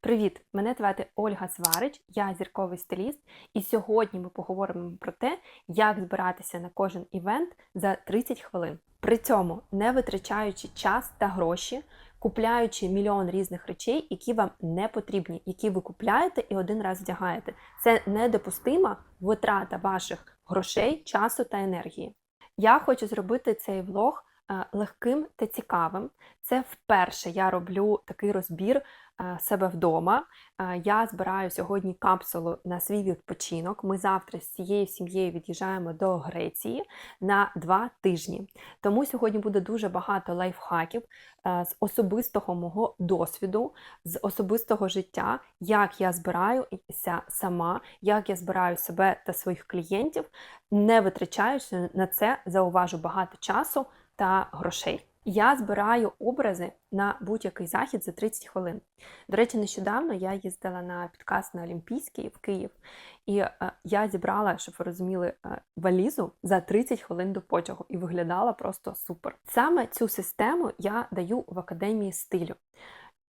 Привіт! Мене звати Ольга Сварич, я зірковий стиліст, і сьогодні ми поговоримо про те, як збиратися на кожен івент за 30 хвилин. При цьому не витрачаючи час та гроші, купляючи мільйон різних речей, які вам не потрібні, які ви купляєте і один раз вдягаєте. Це недопустима витрата ваших грошей, часу та енергії. Я хочу зробити цей влог легким та цікавим. Це вперше я роблю такий розбір е, себе вдома. Е, Я збираю сьогодні капсулу на свій відпочинок. Ми завтра з цією сім'єю від'їжджаємо до Греції на два тижні. Тому сьогодні буде дуже багато лайфхаків е, з особистого мого досвіду, з особистого життя, як я збираюся сама, як я збираю себе та своїх клієнтів, не витрачаючи на це, зауважу багато часу та грошей. Я збираю образи на будь-який захід за 30 хвилин. До речі, нещодавно я їздила на підказ на Олімпійський в Київ, і е, я зібрала, щоб ви розуміли, е, валізу за 30 хвилин до потягу і виглядала просто супер. Саме цю систему я даю в академії стилю.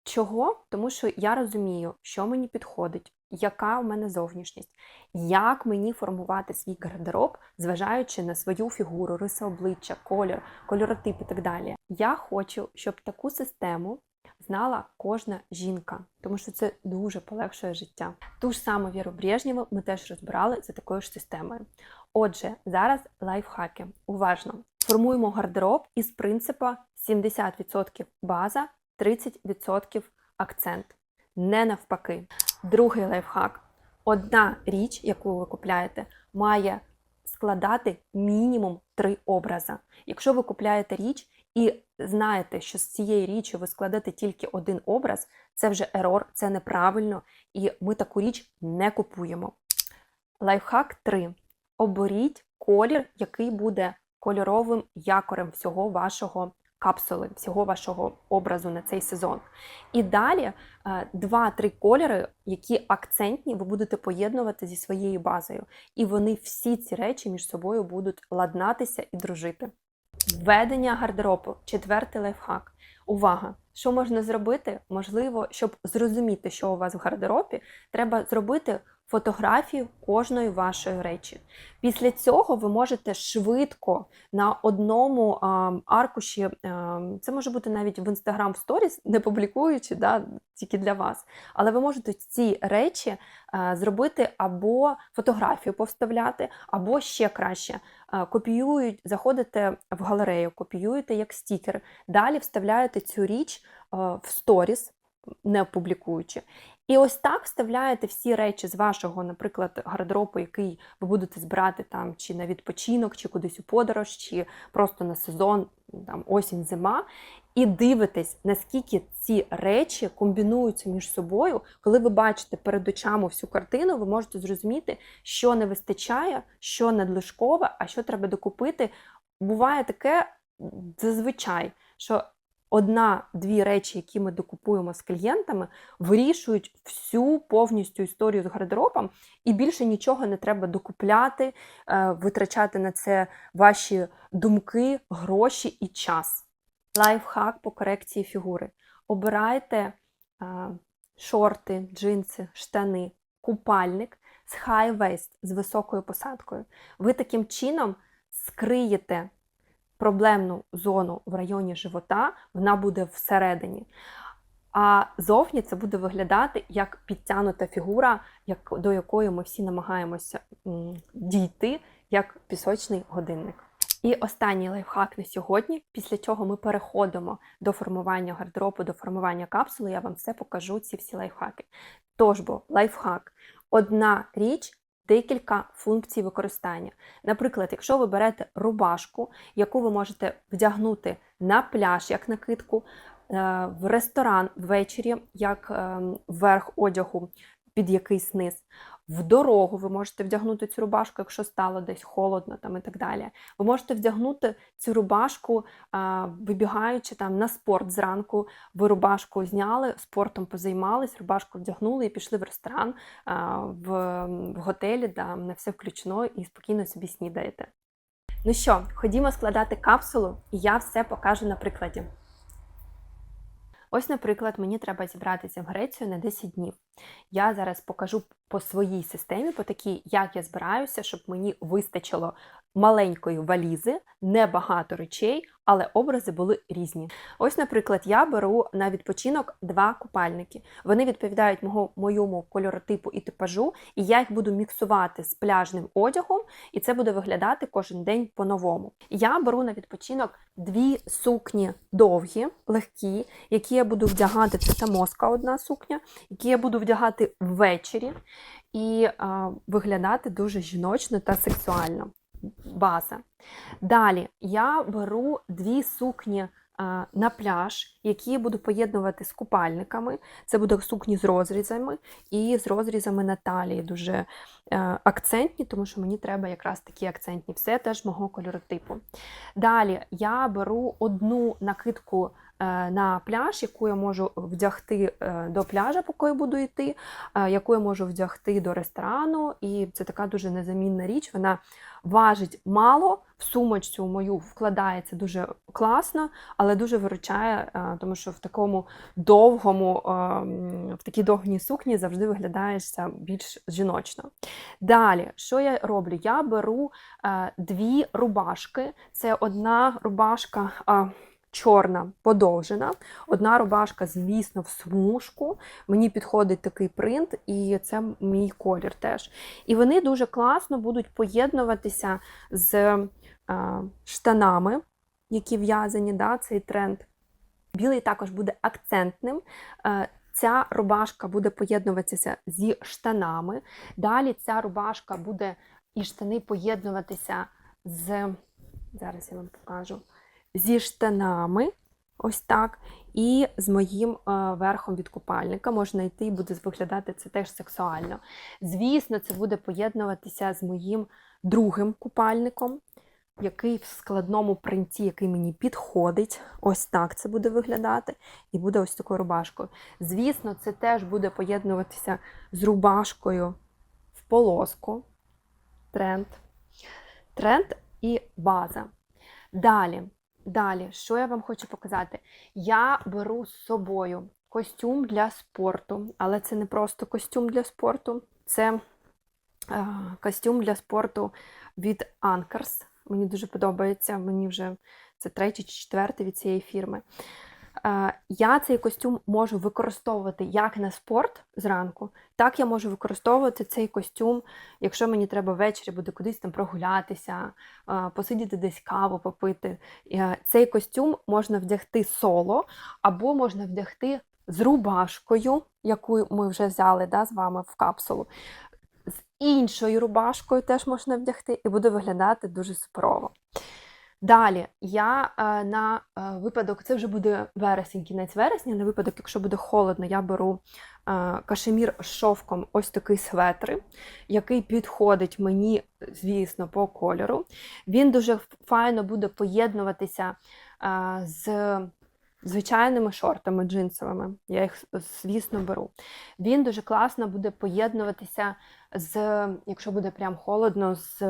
Чого? Тому що я розумію, що мені підходить, яка у мене зовнішність, як мені формувати свій гардероб, зважаючи на свою фігуру, риси обличчя, колір, кольоротип і так далі. Я хочу, щоб таку систему знала кожна жінка, тому що це дуже полегшує життя. Ту ж саму Віру Брежнєву ми теж розбирали за такою ж системою. Отже, зараз лайфхаки. Уважно. Формуємо гардероб із принципу 70% база, 30% акцент. Не навпаки. Другий лайфхак. Одна річ, яку ви купляєте, має складати мінімум три образи. Якщо ви купляєте річ і знаєте, що з цієї річі ви складете тільки один образ, це вже ерор, це неправильно, і ми таку річ не купуємо. Лайфхак 3. Оберіть колір, який буде кольоровим якорем всього вашого капсули, всього вашого образу на цей сезон. І далі е, два-три кольори, які акцентні, ви будете поєднувати зі своєю базою. І вони всі ці речі між собою будуть ладнатися і дружити. Введення гардеробу четвертий лайфхак. Увага! Що можна зробити? Можливо, щоб зрозуміти, що у вас в гардеробі, треба зробити фотографію кожної вашої речі. Після цього ви можете швидко на одному аркуші, а, це може бути навіть в Instagram Stories, не публікуючи, да, тільки для вас. Але ви можете ці речі а, зробити або фотографію повставляти, або ще краще. а, Копіюють, заходите в галерею, копіюєте як стікер, далі вставляєте цю річ в сторіс, не публікуючи. І ось так вставляєте всі речі з вашого, наприклад, гардеробу, який ви будете збирати там чи на відпочинок, чи кудись у подорож, чи просто на сезон, там осінь, зима, і дивитесь, наскільки ці речі комбінуються між собою. Коли ви бачите перед очами всю картину, ви можете зрозуміти, що не вистачає, що надлишкове, а що треба докупити. Буває таке зазвичай, що одна-дві речі, які ми докупуємо з клієнтами, вирішують всю повністю історію з гардеробом, і більше нічого не треба докупляти, е, витрачати на це ваші думки, гроші і час. Лайфхак по корекції фігури. Обирайте е, шорти, джинси, штани, купальник з waist, з високою посадкою. Ви таким чином скриєте проблемну зону в районі живота, вона буде всередині. А зовні це буде виглядати як підтягнута фігура, як, до якої ми всі намагаємося дійти, як пісочний годинник. І останній лайфхак на сьогодні, після чого ми переходимо до формування гардеробу, до формування капсули, я вам все покажу, ці всі лайфхаки. Тож бо лайфхак одна річ декілька функцій використання. Наприклад, якщо ви берете рубашку, яку ви можете вдягнути на пляж як накидку, е, в ресторан ввечері, як ем, верх одягу під якийсь низ. В дорогу ви можете вдягнути цю рубашку, якщо стало десь холодно там і так далі. Ви можете вдягнути цю рубашку, вибігаючи там на спорт зранку. Ви рубашку зняли, спортом позаймались, рубашку вдягнули і пішли в ресторан в, готелі, де на все включено і спокійно собі снідаєте. Ну що, ходімо складати капсулу, і я все покажу на прикладі. Ось, наприклад, мені треба зібратися в Грецію на 10 днів. Я зараз покажу по своїй системі, по такій, як я збираюся, щоб мені вистачило маленької валізи, небагато речей, але образи були різні. Ось, наприклад, я беру на відпочинок два купальники. Вони відповідають мого, моєму кольоротипу і типажу, і я їх буду міксувати з пляжним одягом, і це буде виглядати кожен день по-новому. Я беру на відпочинок дві сукні довгі, легкі, які я буду вдягати. Це самоска одна сукня, які я буду вдягати ввечері і а, виглядати дуже жіночно та сексуально. База. Далі я беру дві сукні на пляж, які буду поєднувати з купальниками. Це будуть сукні з розрізами і з розрізами на талії. Дуже е, акцентні, тому що мені треба якраз такі акцентні. Все теж мого кольоротипу. Далі я беру одну накидку е, на пляж, яку я можу вдягти е, до пляжа, поки буду йти, е, яку я можу вдягти до ресторану. І це така дуже незамінна річ. Вона важить мало, в сумочцю мою вкладається дуже класно, але дуже виручає, е, тому що в такому довгому, е, в такій довгій сукні завжди виглядаєшся більш жіночно. Далі, що я роблю? Я беру е, дві рубашки. Це одна рубашка. Чорна подовжена, одна рубашка, звісно, в смужку. Мені підходить такий принт, і це мій колір теж. І вони дуже класно будуть поєднуватися з е, штанами, які в'язані, да, цей тренд. Білий також буде акцентним. Е, Ця рубашка буде поєднуватися зі штанами. Далі ця рубашка буде і штани поєднуватися з. Зараз я вам покажу. Зі штанами, ось так, і з моїм е, верхом від купальника. Можна йти і буде виглядати це теж сексуально. Звісно, це буде поєднуватися з моїм другим купальником, який в складному принті, який мені підходить. Ось так це буде виглядати, і буде ось такою рубашкою. Звісно, це теж буде поєднуватися з рубашкою в полоску. Тренд. Тренд і база. Далі. Далі, що я вам хочу показати? Я беру з собою костюм для спорту, але це не просто костюм для спорту, це е, костюм для спорту від Anchors. Мені дуже подобається, мені вже це третій чи четвертий від цієї фірми. Е, Я цей костюм можу використовувати як на спорт зранку, так я можу використовувати цей костюм, якщо мені треба ввечері буде кудись там прогулятися, е, посидіти десь каву попити. Е, Цей костюм можна вдягти соло, або можна вдягти з рубашкою, яку ми вже взяли да, з вами в капсулу. З іншою рубашкою теж можна вдягти, і буде виглядати дуже суперово. Далі, я е, на е, випадок, це вже буде вересень, кінець вересня, на випадок, якщо буде холодно, я беру е, кашемір з шовком, ось такий светр, який підходить мені, звісно, по кольору. Він дуже файно буде поєднуватися з звичайними шортами джинсовими. Я їх, звісно, беру. Він дуже класно буде поєднуватися з, якщо буде прям холодно, з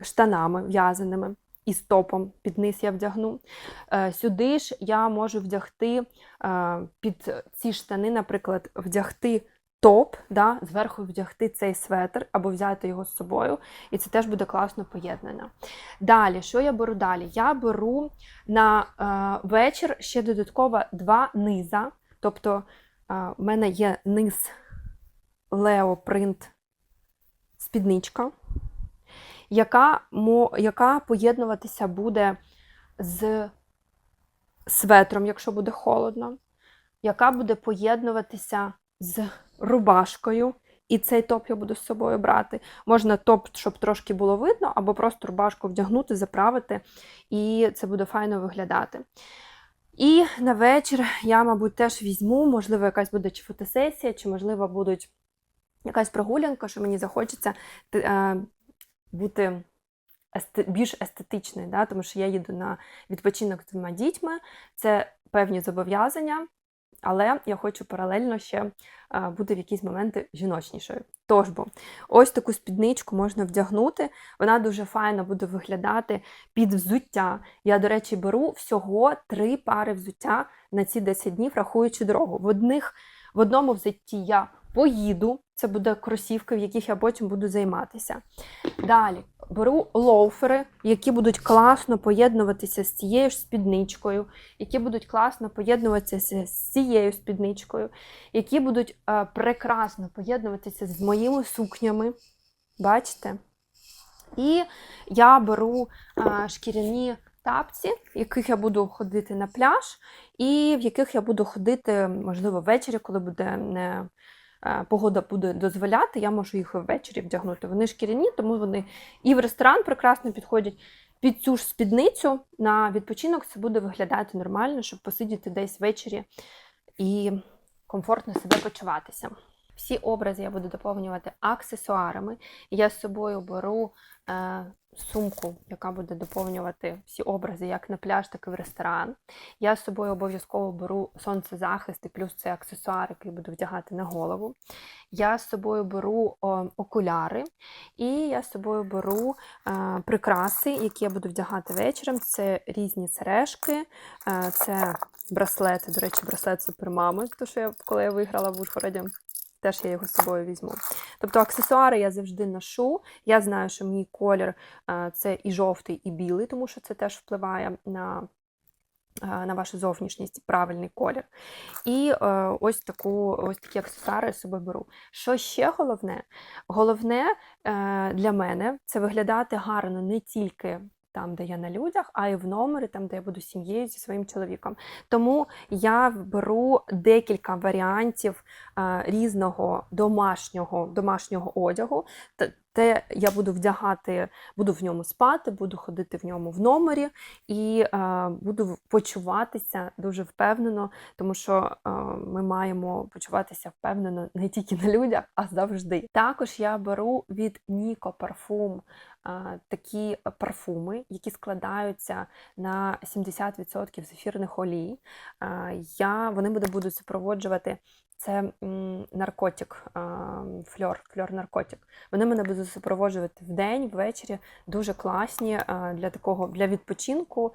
штанами в'язаними і з топом під низ я вдягну. Е, Сюди ж я можу вдягти е, під ці штани, наприклад, вдягти топ, да, зверху вдягти цей светр або взяти його з собою, і це теж буде класно поєднано. Далі, що я беру далі? Я беру на е, вечір ще додатково два низа. Тобто е, в мене є низ Print спідничка яка, яка поєднуватися буде з светром, якщо буде холодно, яка буде поєднуватися з рубашкою. І цей топ я буду з собою брати. Можна топ, щоб трошки було видно, або просто рубашку вдягнути, заправити, і це буде файно виглядати. І на вечір я, мабуть, теж візьму, можливо, якась буде чи фотосесія, чи, можливо, будуть якась прогулянка, що мені захочеться е, бути есте, більш естетичною, да? тому що я їду на відпочинок з двома дітьми, це певні зобов'язання. але я хочу паралельно ще бути в якісь моменти жіночнішою. Тож бо, ось таку спідничку можна вдягнути, вона дуже файно буде виглядати під взуття. Я, до речі, беру всього три пари взуття на ці 10 днів, рахуючи дорогу. В одних в одному взутті я поїду, це буде кросівки, в яких я потім буду займатися. Далі беру лоуфери, які будуть класно поєднуватися з цією ж спідничкою, які будуть класно поєднуватися з цією спідничкою, які будуть е, прекрасно поєднуватися з моїми сукнями. Бачите? І я беру е, шкіряні тапці, в яких я буду ходити на пляж, і в яких я буду ходити, можливо, ввечері, коли буде не. Е, Погода буде дозволяти, я можу їх ввечері вдягнути. Вони шкіряні, тому вони і в ресторан прекрасно підходять під цю ж спідницю. На відпочинок це буде виглядати нормально, щоб посидіти десь ввечері і комфортно себе почуватися. Всі образи я буду доповнювати аксесуарами. Я з собою беру е, сумку, яка буде доповнювати всі образи як на пляж, так і в ресторан. Я з собою обов'язково беру сонцезахист і плюс це аксесуар, який буду вдягати на голову. Я з собою беру о, окуляри, і я з собою беру е, прикраси, які я буду вдягати вечором. Це різні сережки, е, це браслети. До речі, браслет супермами, тому що я коли я виграла в Ужгороді. Теж я його з собою візьму. Тобто аксесуари я завжди ношу. Я знаю, що мій колір е, це і жовтий, і білий, тому що це теж впливає на е, на вашу зовнішність, правильний колір. І е, ось таку, ось такі аксесуари я з собою беру. Що ще головне? Головне для мене це виглядати гарно не тільки там, де я на людях, а і в номері, там, де я буду сім'єю зі своїм чоловіком. Тому я беру декілька варіантів е, різного домашнього, домашнього одягу. Те я буду вдягати, буду в ньому спати, буду ходити в ньому в номері і е, буду почуватися дуже впевнено, тому що е, ми маємо почуватися впевнено не тільки на людях, а завжди. Також я беру від Ніко парфум е, такі парфуми, які складаються на 70% з ефірних олій. Е, я, вони будуть супроводжувати це наркотик, фльор, фльор наркотик. Вони мене будуть супроводжувати вдень, ввечері. Дуже класні для такого для відпочинку,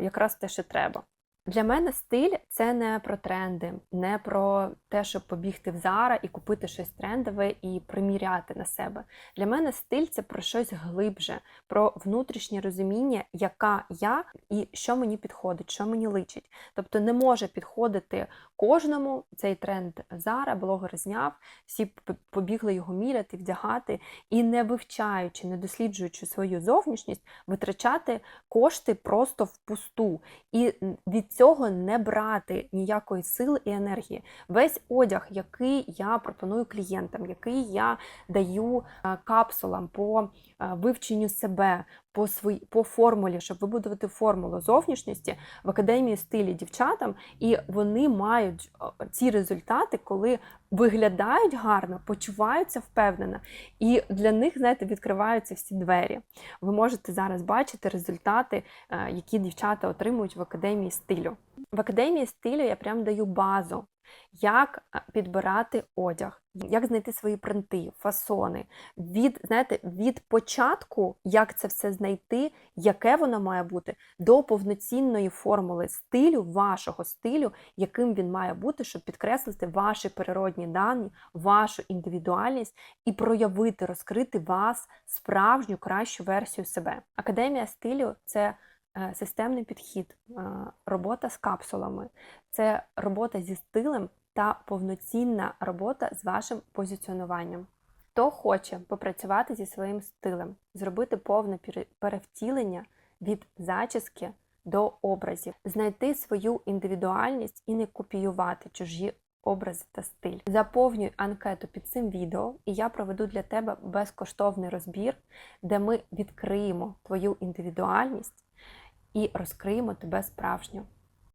якраз те, що треба. Для мене стиль це не про тренди, не про те, щоб побігти в Зара і купити щось трендове і приміряти на себе. Для мене стиль це про щось глибше, про внутрішнє розуміння, яка я і що мені підходить, що мені личить. Тобто не може підходити кожному цей тренд Зара, блогер зняв, всі побігли його міряти, вдягати і не вивчаючи, не досліджуючи свою зовнішність, витрачати кошти просто впусту. І від цього не брати ніякої сили і енергії. Весь одяг, який я пропоную клієнтам, який я даю е, капсулам по е, вивченню себе, по свої, по формулі, щоб вибудувати формулу зовнішності в академії стилі дівчатам, і вони мають ці результати, коли виглядають гарно, почуваються впевнено, і для них, знаєте, відкриваються всі двері. Ви можете зараз бачити результати, е, які дівчата отримують в академії стилю. В академії стилю я прям даю базу, як е, підбирати одяг, як знайти свої принти, фасони. Від, знаєте, від початку, як це все знайти, яке воно має бути, до повноцінної формули стилю, вашого стилю, яким він має бути, щоб підкреслити ваші природні дані, вашу індивідуальність і проявити, розкрити вас справжню кращу версію себе. Академія стилю це системний підхід, е, робота з капсулами, це робота зі стилем та повноцінна робота з вашим позиціонуванням. Хто хоче попрацювати зі своїм стилем, зробити повне перевтілення від зачіски до образів, знайти свою індивідуальність і не копіювати чужі образи та стиль. Заповнюй анкету під цим відео, і я проведу для тебе безкоштовний розбір, де ми відкриємо твою індивідуальність і розкриємо тебе справжню.